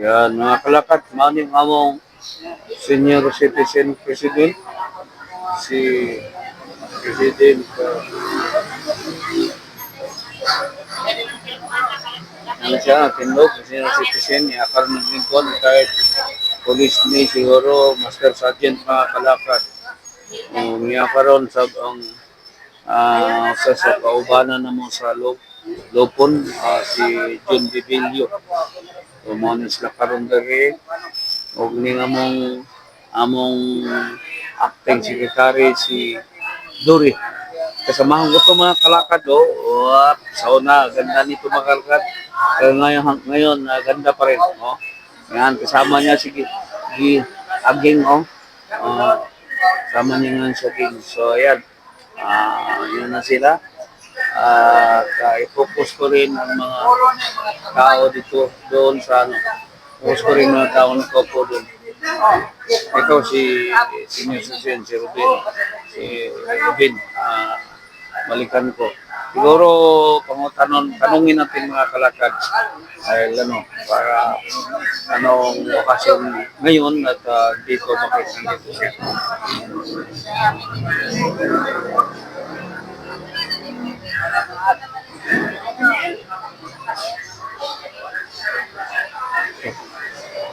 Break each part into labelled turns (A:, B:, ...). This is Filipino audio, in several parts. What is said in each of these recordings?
A: Yan, mga kalakat, maning among senior citizen president, si President uh, ano siya, tindog, senior citizen, niya karoon ng lingkod, kahit police ni siguro, master sergeant mga kalakat. Um, niya karoon sa ang ah, sa sa kaubanan na mo sa loob, lopon, ah, si John Bibilio. Na sila karoon dere, og ni among among acting secretary si Duri. Kasamahan ko to mga kalakad oh. Wap, sauna, ganda nito mga kalakad. Kaya ngayon, ngayon ah, ganda pa rin. Oh. Yan, kasama niya si Gi, Gi Aging oh. Ah, kasama niya nga si Aging. So, ayan. Ah, yun na sila. At uh, i-focus ko rin ang mga tao dito doon sa ano. Focus ko rin mga tao na kopo doon. Ikaw si Senior Citizen, si Ruben. Si Ruben, ah, balikan ko. Siguro, pangutanon, tanungin natin mga kalakad ay ano, para anong okasyon ngayon at ah, dito makikita dito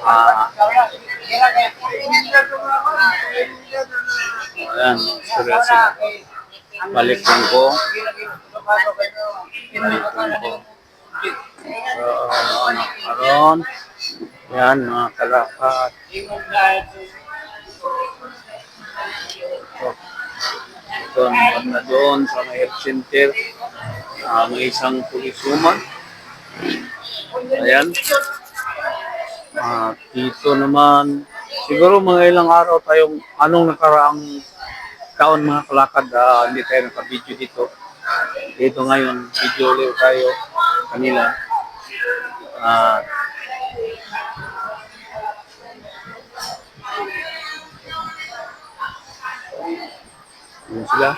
A: Ah, ayan, sila sila. Balikan ko. Balikan ko. So, ano, karon. Yan, mga kalakat. So, ito, naman na doon sa may health center. Ah, may isang pulisuman. Ayan. Ah, dito naman, siguro mga ilang araw tayong, anong nakaraang taon mga kalakad, ah, hindi tayo naka-video dito. Dito ngayon, video ulit tayo kanila. Ah, yun sila.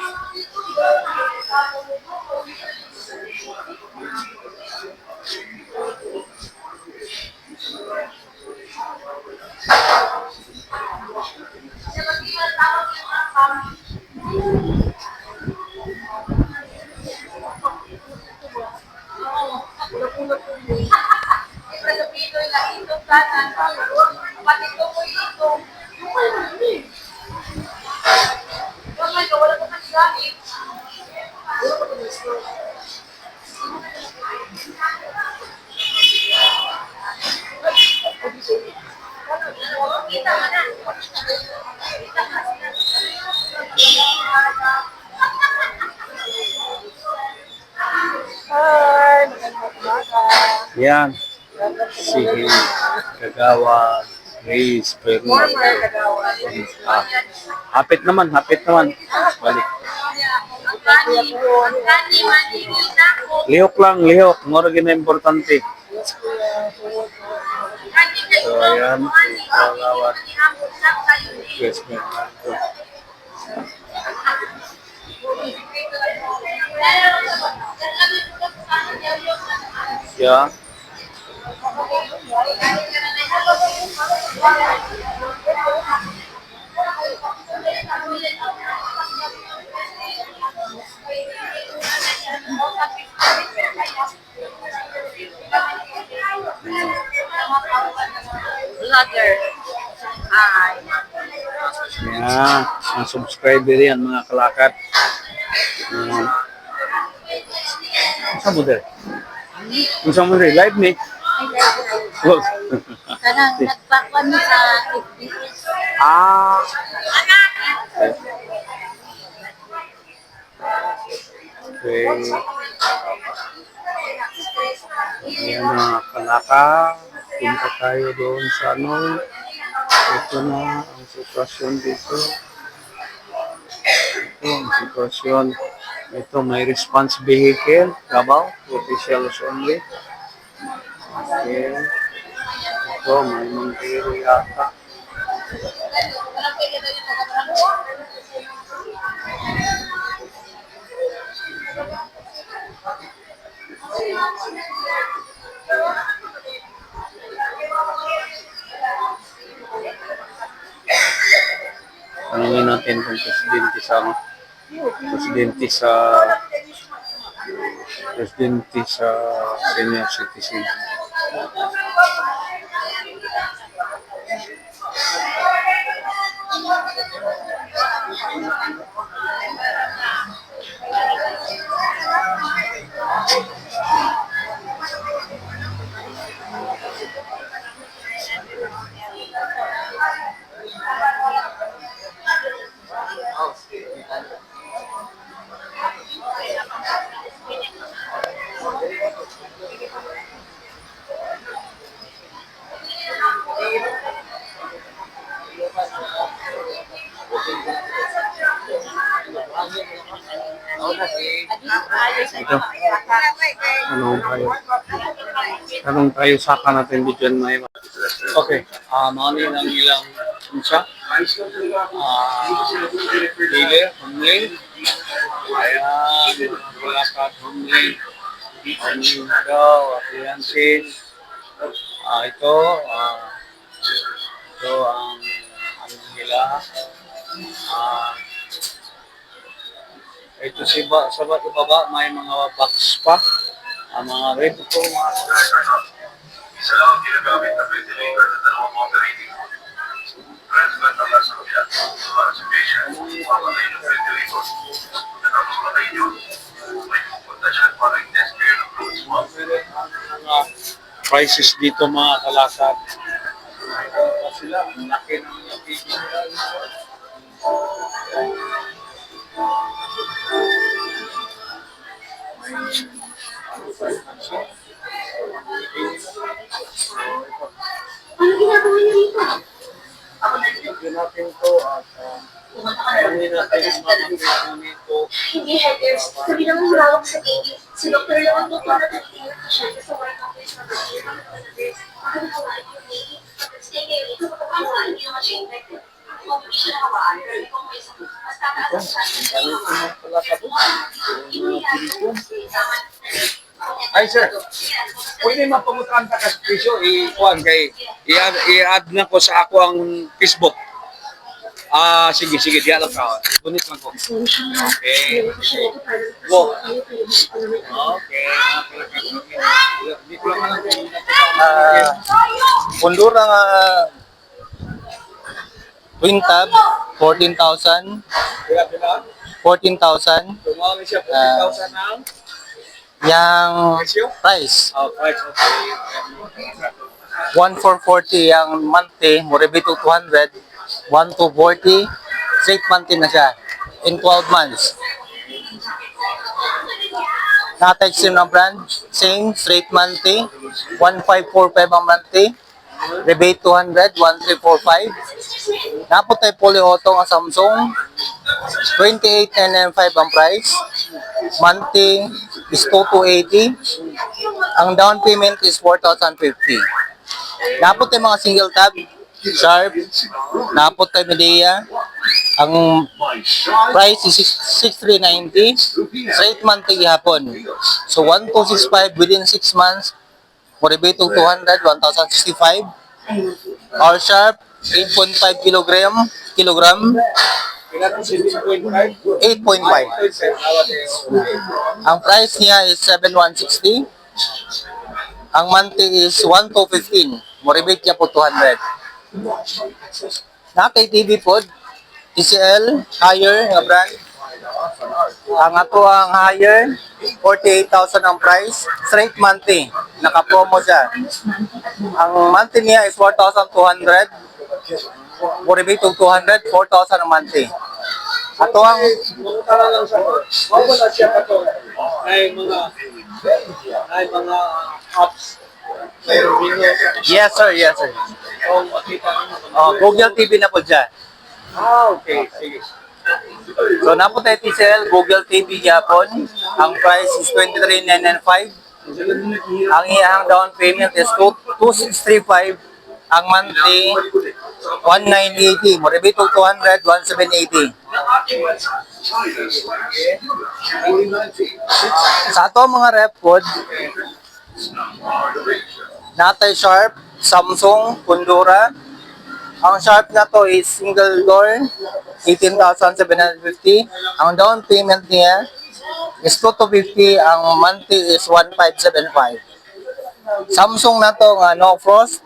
A: Yan. Si Kagawa Grace Perno. Ah, hapit naman, hapit naman. Balik.
B: Kuya po,
A: Lihok lang, lihok. Ngoro gina importante.
B: yes, kuya po.
A: So, ayan. Kagawa Grace Perno. Siya. Yan. Ang subscriber yan, mga kalakat. Yan. Saan mo dere? Saan mo dere? Live ni? Well,
B: Kanang nagpakwan sa FBS.
A: ah. Okay. Ayan mga kalaka. Punta tayo doon sa ano. Ito na ang sitwasyon dito. Ito ang sitwasyon. Ito may response vehicle. Kabaw. Officials only. Okay. Ito may Montero yata. Natin kung presidente sa presidente sa presidente sa senior citizen. Ito. Tanong tayo. Tanong tayo saka natin bigyan na iba. Okay. Ah, uh, mani ng ilang unsa? Ah, dealer, homely. Ayan, wala ka homely. Homely daw, appliances. Ah, ito, ah, ito ang ano nila. Ah, ito si ba, sa ba, baba, may mga box pa. Ang mga red po, mga
C: Isa lang ang ginagamit na ventilator na dalawang operating mode. Transplant ang nasa kabila para sa patient, mamatay ng ventilator. Natapos matay niyo, may pupunta siya i-test kayo ng blood swab.
A: mga prices dito mga pa sila, ang laki ng mga nila.
D: Ano ginagawa niyo dito?
A: Lagyan natin to at uh, alamin natin nito.
D: Hindi headers. Sabi naman humawak sa gate. Si Dr. lang ang doktor na siya sa work office na bagay ng headers. Ako nakawaan yung gate. Stay hindi naman siya infected. Kung hindi siya sakit,
A: ito?
C: Ay sir, pwede mapamutan ta kas presyo i-kuan kay i-add, i-add na ko sa ako ang Facebook. Ah, sige, sige, diyan lang ka. Gunit lang ko. Okay. Wo. Okay. Di ko lang alam kung
E: Ah, Honduras nga Twin Tab 14,000
C: Kaya pila,
E: 14,000
C: tumawag siya po
E: Ah.
C: 1,000 ang
E: yang price
C: Oh, price okay.
E: 1440 yang monthly Moribi to 200 1240 straight monthly na siya in 12 months Natex yung ng brand same straight monthly 1545 ang monthly rebate 200 1345 Napot tayo fully auto ang Samsung. 28,995 ang price. Monthly is 2280 ang down payment is 4,050 napot tayo mga single tab. Sharp. Napot tayo Medea. Ang price is 6390 straight monthly hapon. So 1265 within 6 months. Moribay 200 1065 Our Sharp 8.5 kilogram kilogram
C: Pila to 7.5.
E: 8.5 Ang price niya is 7,160. Ang monthly is 1,215. Moribit niya po 200. Nakay TV po, TCL, higher nga brand. Ang ato ang higher, 48,000 ang price. Straight monthly. Naka-promo siya. Ang monthly niya is 4,200. Moribit 200, 4,000 ang monthly. Ato ang
A: Mangutara lang sa ko. Mawala siya to. Ay mga ay mga apps.
E: Yes sir, yes sir. Oh, Google TV na po dyan.
A: Ah, okay. Sige.
E: So, napo tayo TCL, Google TV yapon. Ang price is 23,995. Ang iyang down payment is 2,635. Ang monthly, 1,980. Moribit 200, 1,780. Sa ato mga rep code, Natay Sharp, Samsung, Kundura, Ang Sharp na to is single door, 18,750. Ang down payment niya is 2,250. Ang monthly is 1,575. Samsung na to nga no frost,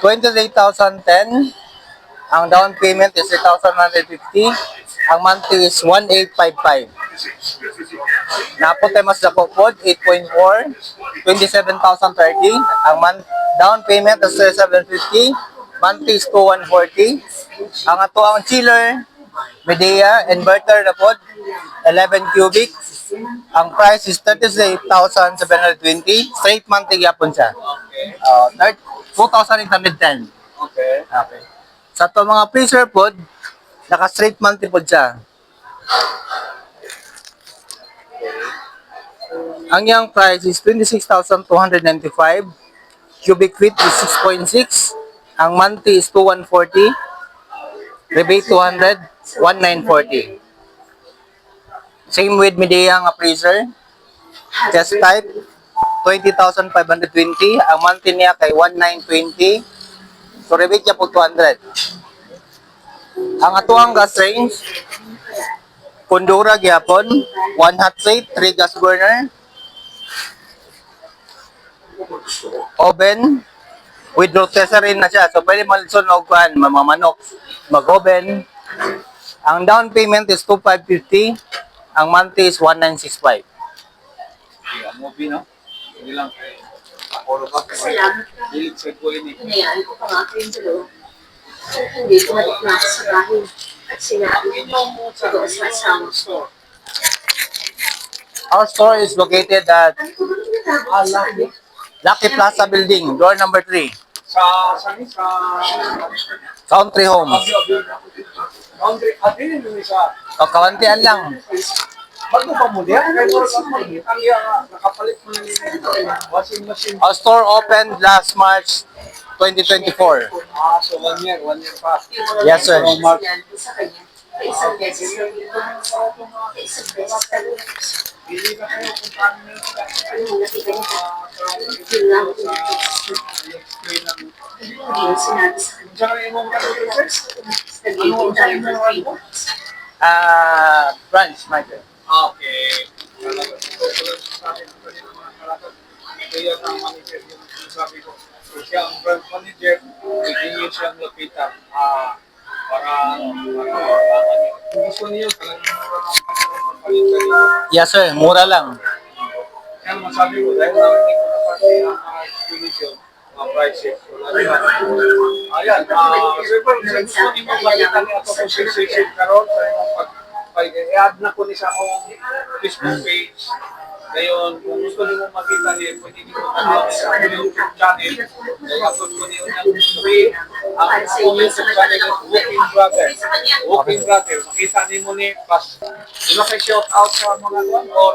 E: 23,010. Ang down payment is 3,150. Ang monthly is 1,855. Napunta mas dako pod 8.4 27,030 ang month down payment is 750 monthly is 2,140 ang ato ang chiller Medea inverter na pod 11 cubic. Ang price is 38,720 straight monthly yapon siya. Uh, 2,810
A: Okay.
E: okay. Sa to mga freezer pod naka straight monthly pod siya. Ang yung price is 26,295. Cubic feet is 6.6. Ang monthly is 2,140. Rebate 200, 1,940. Same with Medea nga freezer. Test type, 20,520. Ang monthly niya kay 1,920. So rebate niya po 200. Ang atuang gas range, Kundura gyapon, one hot plate, three gas burner, oven, with rotisserie na siya. So, pwede malisod na kuhan, mga manok, mag-oven. Ang down payment is 2,550. Ang monthly is 1,965.
A: Yeah, movie, no? Hindi lang. Ako ka.
D: Salamat ka.
A: Hilig sa ko ini.
D: Hinayaan ko pa nga kayo sa loob. Hindi ko na sa bahay. At sinabi mo sa doon sa asawa ko.
E: Our store is located at Lucky Plaza Building, door number 3,
A: Sa, sa,
E: Country Homes.
A: Boundary, ah, din yun sa,
E: O, kawantian lang.
A: bago pa diyan, kaya mo sa mo, ang iya nga, nakapalit mo na nila, washing machine.
E: Store opened last March 2024.
A: Ah, so one year, one year pa.
E: Yes, sir.
A: So,
D: dito.
A: hindi na kayo kung paano nyo
D: mo nakita niya?
A: sa
D: Yun lang.
A: explain ng
D: Hindi yung sinabi sa free.
E: Ah, branch, Michael.
A: Okay. Kaya ang manager yung sabi ko. So siya ang branch manager, hindi siyang lapitan. Ah, para, para, gusto niyo, talagang.
E: Yes, sir. Mura lang.
A: Kaya masabi ko, dahil narinig ko na pati ang explanation, mga. Wala na. Ayan, ah, sir, kung gusto niyo makita niyo ako kung sisisip karon sa pag i-add na ko ni sa akong Facebook page. Ngayon, kung gusto niyo makita niyo, pwede niyo tanawin sa akong YouTube channel. Kaya upload ko niyo ng free. Ang akong YouTube channel is Walking Brother. Walking Brother. Makita niyo ni pas. Di ba kay shout out sa mga kwan or